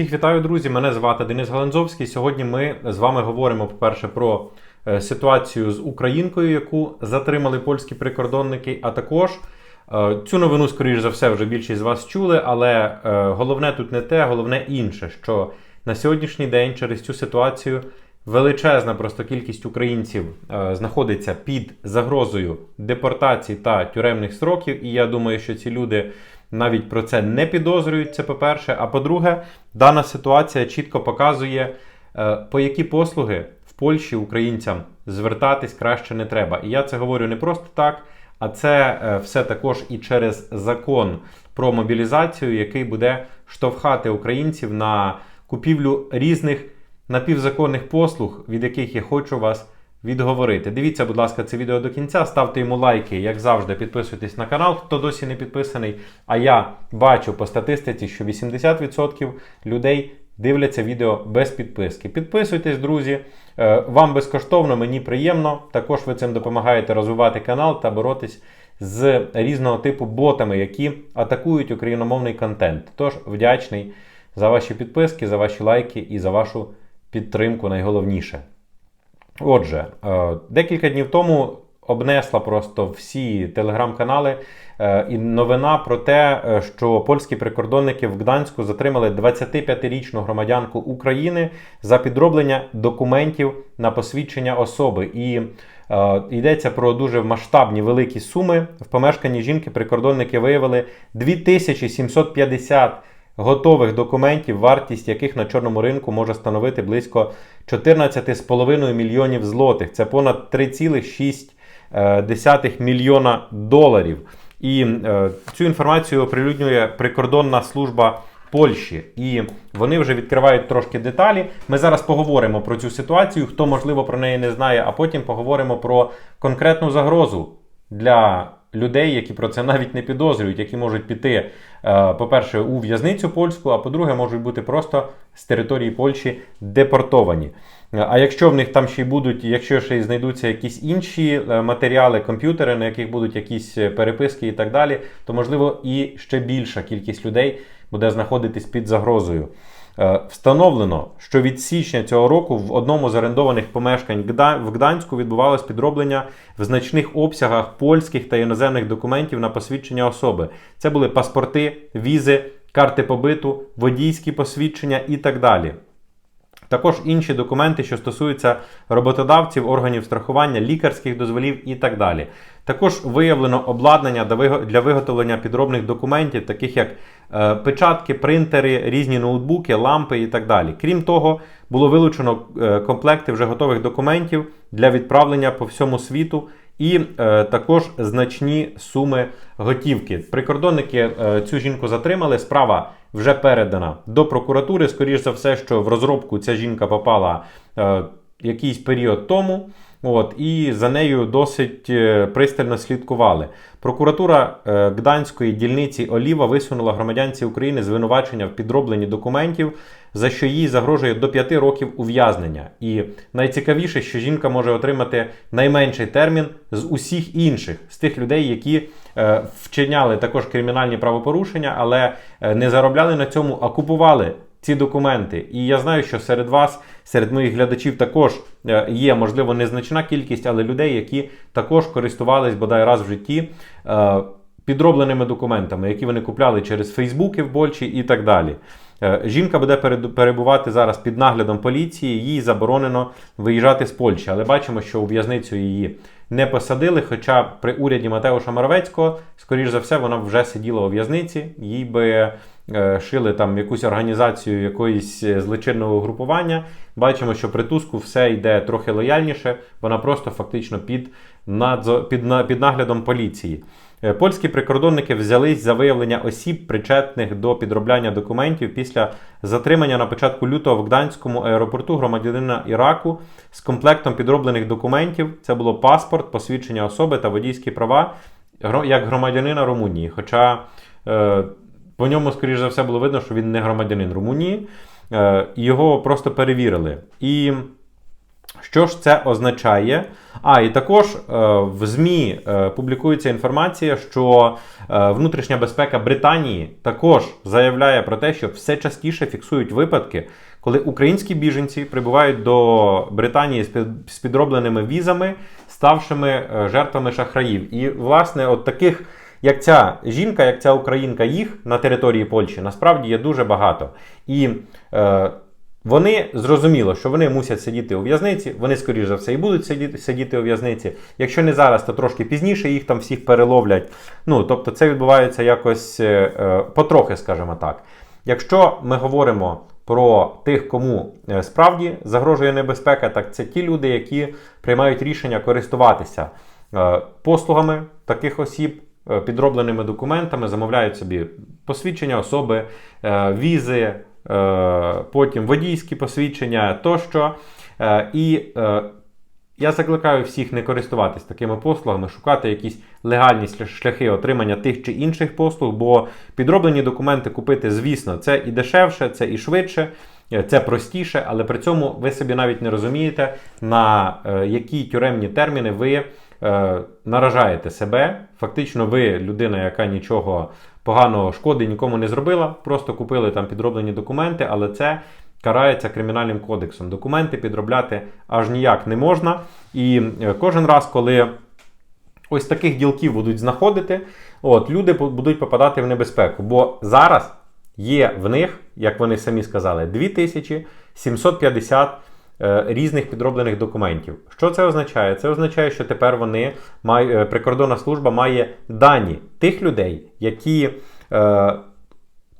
Всіх вітаю, друзі! Мене звати Денис Галанзовський. Сьогодні ми з вами говоримо, по-перше, про е, ситуацію з українкою, яку затримали польські прикордонники. А також е, цю новину, скоріш за все, вже більшість з вас чули. Але е, головне тут не те, головне інше, що на сьогоднішній день через цю ситуацію величезна просто кількість українців знаходиться під загрозою депортації та тюремних сроків. І я думаю, що ці люди навіть про це не підозрюють. Це по-перше. А по-друге, дана ситуація чітко показує, е, по які послуги в Польщі українцям звертатись краще не треба. І я це говорю не просто так. А це е, все також і через закон про мобілізацію, який буде штовхати українців на купівлю різних напівзаконних послуг, від яких я хочу вас відговорити. Дивіться, будь ласка, це відео до кінця, ставте йому лайки, як завжди, підписуйтесь на канал, хто досі не підписаний. А я бачу по статистиці, що 80% людей дивляться відео без підписки. Підписуйтесь, друзі. Е, Вам безкоштовно, мені приємно. Також ви цим допомагаєте розвивати канал та боротись з різного типу ботами, які атакують україномовний контент. Тож вдячний за ваші підписки, за ваші лайки і за вашу підтримку найголовніше. Отже, е, декілька днів тому обнесла просто всі телеграм-канали е, і новина про те, е, що польські прикордонники в Гданську затримали 25-річну громадянку України за підроблення документів на посвідчення особи. І йдеться про дуже масштабні великі суми. В помешканні жінки прикордонники виявили 2750 готових документів, вартість яких на чорному ринку може становити близько 14,5 мільйонів злотих. Це понад 3,6 мільйона доларів. І е, цю інформацію оприлюднює прикордонна служба Польщі. І вони вже відкривають трошки деталі. Ми зараз поговоримо про цю ситуацію, хто можливо про неї не знає, а потім поговоримо про конкретну загрозу для людей, які про це навіть не підозрюють, які можуть піти, е, по-перше, у в'язницю польську, а по-друге, можуть бути просто з території Польщі депортовані. А якщо в них там ще й будуть, якщо ще й знайдуться якісь інші е, матеріали, комп'ютери, на яких будуть якісь е, переписки і так далі, то можливо і ще більша кількість людей буде знаходитись під загрозою. Е, встановлено, що від січня цього року в одному з орендованих помешкань в Гданську відбувалось підроблення в значних обсягах польських та іноземних документів на посвідчення особи. Це були паспорти, візи, карти побиту, водійські посвідчення і так далі. Також інші документи, що стосуються роботодавців, органів страхування, лікарських дозволів і так далі. Також виявлено обладнання для виготовлення підробних документів, таких як е, печатки, принтери, різні ноутбуки, лампи і так далі. Крім того, було вилучено е, комплекти вже готових документів для відправлення по всьому світу. І е, також значні суми готівки. Прикордонники цю жінку затримали. Справа вже передана до прокуратури. Скоріше за все, що в розробку ця жінка попала якийсь період тому. От, І за нею досить е, пристально слідкували. Прокуратура е, Гданської дільниці Оліва висунула громадянці України звинувачення в підробленні документів, за що їй загрожує до 5 років ув'язнення. І найцікавіше, що жінка може отримати найменший термін з усіх інших, з тих людей, які е, вчиняли також кримінальні правопорушення, але не заробляли на цьому, а купували ці документи. І я знаю, що серед вас, серед моїх глядачів, також е, є, можливо, незначна кількість, але людей, які також користувались бодай раз в житті е, підробленими документами, які вони купляли через Фейсбуки в Больчі і так далі. Е, жінка буде перебувати зараз під наглядом поліції, їй заборонено виїжджати з Польщі, але бачимо, що у в'язницю її не посадили. Хоча при уряді Матеуша Моровецького, скоріш за все, вона вже сиділа у в'язниці, їй би шили там якусь організацію якоїсь е, злочинного угрупування. Бачимо, що при Туску все йде трохи лояльніше, вона просто фактично під, надзо, під, під наглядом поліції. Е, польські прикордонники взялись за виявлення осіб, причетних до підробляння документів після затримання на початку лютого в Гданському аеропорту громадянина Іраку з комплектом підроблених документів. Це було паспорт, посвідчення особи та водійські права як громадянина Румунії. Хоча по ньому, скоріш за все, було видно, що він не громадянин Румунії. Е, його просто перевірили. І Що ж це означає? А, і також е, в ЗМІ е, публікується інформація, що внутрішня безпека Британії також заявляє про те, що все частіше фіксують випадки, коли українські біженці прибувають до Британії з під- з підробленими візами, ставшими жертвами шахраїв. І, власне, от таких. Як ця жінка, як ця українка, їх на території Польщі насправді є дуже багато. І е, вони зрозуміло, що вони мусять сидіти у в'язниці. Вони, скоріш за все, і будуть сидіти, сидіти у в'язниці. Якщо не зараз, то трошки пізніше їх там всіх переловлять. Ну тобто, це відбувається якось е, е, потрохи, скажімо так. Якщо ми говоримо про тих, кому е, справді загрожує небезпека, так це ті люди, які приймають рішення користуватися е, послугами таких осіб, підробленими документами, замовляють собі посвідчення особи, е, візи, е, потім водійські посвідчення тощо. Е, І е, я закликаю всіх не користуватись такими послугами, шукати якісь легальні шляхи отримання тих чи інших послуг, бо підроблені документи купити, звісно, це і дешевше, це і швидше, е, це простіше, але при цьому ви собі навіть не розумієте, на е, які тюремні терміни ви е, наражаєте себе. Фактично, ви людина, яка нічого поганого шкоди нікому не зробила, просто купили там підроблені документи, але це карається кримінальним кодексом. Документи підробляти аж ніяк не можна. І е, кожен раз, коли ось таких ділків будуть знаходити, от, люди будуть попадати в небезпеку. Бо зараз є в них, як вони самі сказали, 2750 е, різних підроблених документів. Що це означає? Це означає, що тепер вони має, е, прикордонна служба має дані тих людей, які. Е,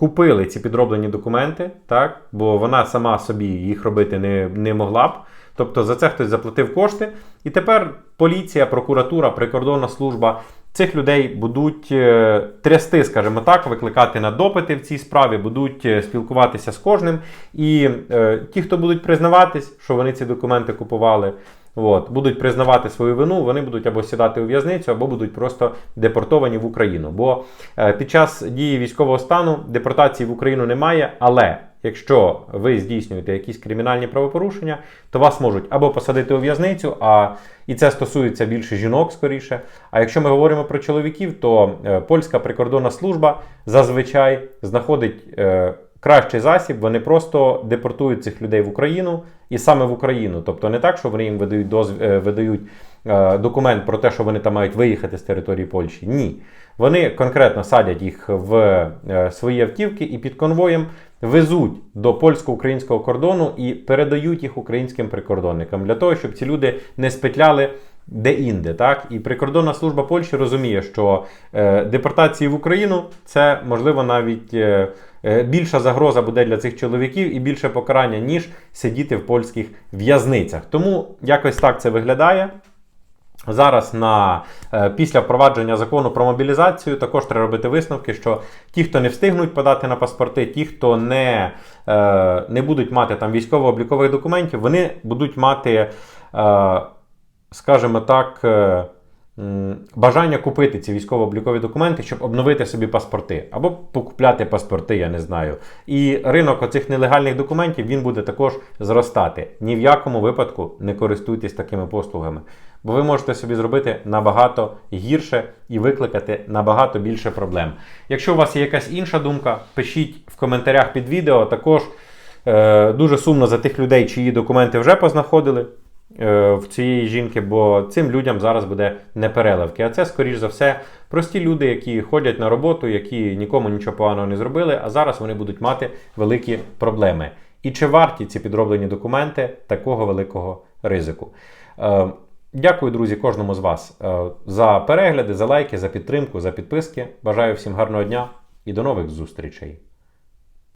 купили ці підроблені документи, так? бо вона сама собі їх робити не, не могла б. Тобто за це хтось заплатив кошти. І тепер поліція, прокуратура, прикордонна служба цих людей будуть е, трясти, скажімо так, викликати на допити в цій справі, будуть е, спілкуватися з кожним. І е, ті, хто будуть признаватись, що вони ці документи купували, От, будуть признавати свою вину, вони будуть або сідати у в'язницю, або будуть просто депортовані в Україну. Бо е, під час дії військового стану депортації в Україну немає, але якщо ви здійснюєте якісь кримінальні правопорушення, то вас можуть або посадити у в'язницю, а і це стосується більше жінок скоріше. А якщо ми говоримо про чоловіків, то е, польська прикордонна служба зазвичай знаходить. Е, кращий засіб, вони просто депортують цих людей в Україну і саме в Україну. Тобто не так, що вони їм видають дозв... е, видають е, документ про те, що вони там мають виїхати з території Польщі. Ні. Вони конкретно садять їх в е, свої автівки і під конвоєм везуть до польсько-українського кордону і передають їх українським прикордонникам для того, щоб ці люди не спетляли де-інде. Так? І прикордонна служба Польщі розуміє, що е, депортації в Україну це можливо навіть. Е, е, Більша загроза буде для цих чоловіків і більше покарання, ніж сидіти в польських в'язницях. Тому якось так це виглядає. Зараз на е, після впровадження закону про мобілізацію також треба робити висновки, що ті, хто не встигнуть подати на паспорти, ті, хто не, е, не будуть мати там військово-облікових документів, вони будуть мати, е, скажімо так, бажання купити ці військово-облікові документи, щоб обновити собі паспорти, або покупляти паспорти, я не знаю. І ринок оцих нелегальних документів він буде також зростати. Ні в якому випадку не користуйтесь такими послугами, бо ви можете собі зробити набагато гірше і викликати набагато більше проблем. Якщо у вас є якась інша думка, пишіть в коментарях під відео. Також е, дуже сумно за тих людей, чиї документи вже познаходили е, в цієї жінки, бо цим людям зараз буде непереливки. А це, скоріш за все, прості люди, які ходять на роботу, які нікому нічого поганого не зробили, а зараз вони будуть мати великі проблеми. І чи варті ці підроблені документи такого великого ризику? Е, Дякую, друзі, кожному з вас е, за перегляди, за лайки, за підтримку, за підписки. Бажаю всім гарного дня і до нових зустрічей.